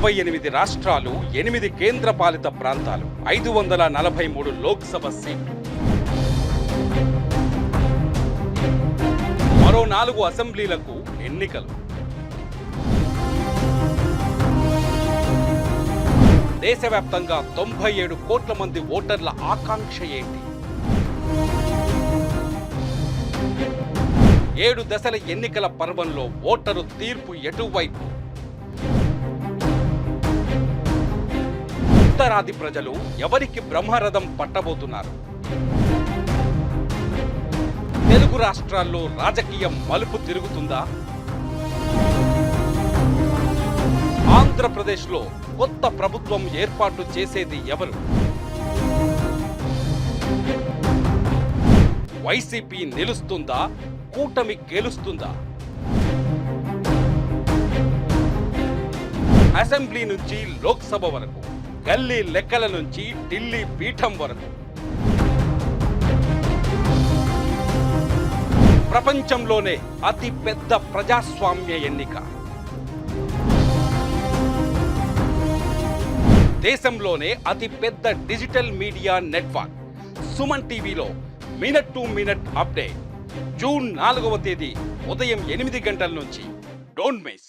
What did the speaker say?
ఇరవై ఎనిమిది రాష్ట్రాలు ఎనిమిది కేంద్రపాలిత ప్రాంతాలు ఐదు వందల నలభై మూడు లోక్సభ సీట్లు. మరో నాలుగు అసెంబ్లీలకు ఎన్నికలు. దేశవ్యాప్తంగా తొంభై ఏడు కోట్ల మంది ఓటర్ల ఆకాంక్ష ఏంటి? ఏడు దశల ఎన్నికల పర్వంలో ఓటరు తీర్పు ఎటువైపు? ఉత్తరాది ప్రజలు ఎవరికి బ్రహ్మరథం పట్టబోతున్నారు? తెలుగు రాష్ట్రాల్లో రాజకీయం మలుపు తిరుగుతుందా? ఆంధ్రప్రదేశ్లో కొత్త ప్రభుత్వం ఏర్పాటు చేసేది ఎవరు? వైసీపీ నిలుస్తుందా? కూటమి గెలుస్తుందా? అసెంబ్లీ నుంచి లోక్సభ వరకు గల్లీ లెక్కల నుంచి ఢిల్లీ పీఠం వరకు. ప్రపంచంలోనే అతి పెద్ద ప్రజాస్వామ్య ఎన్నిక. దేశంలోనే అతి పెద్ద డిజిటల్ మీడియా నెట్వర్క్. సుమన్ టీవీలో minute to minute update. June నాలుగవ తేదీ ఉదయం ఎనిమిది గంటల నుంచి. Don't miss.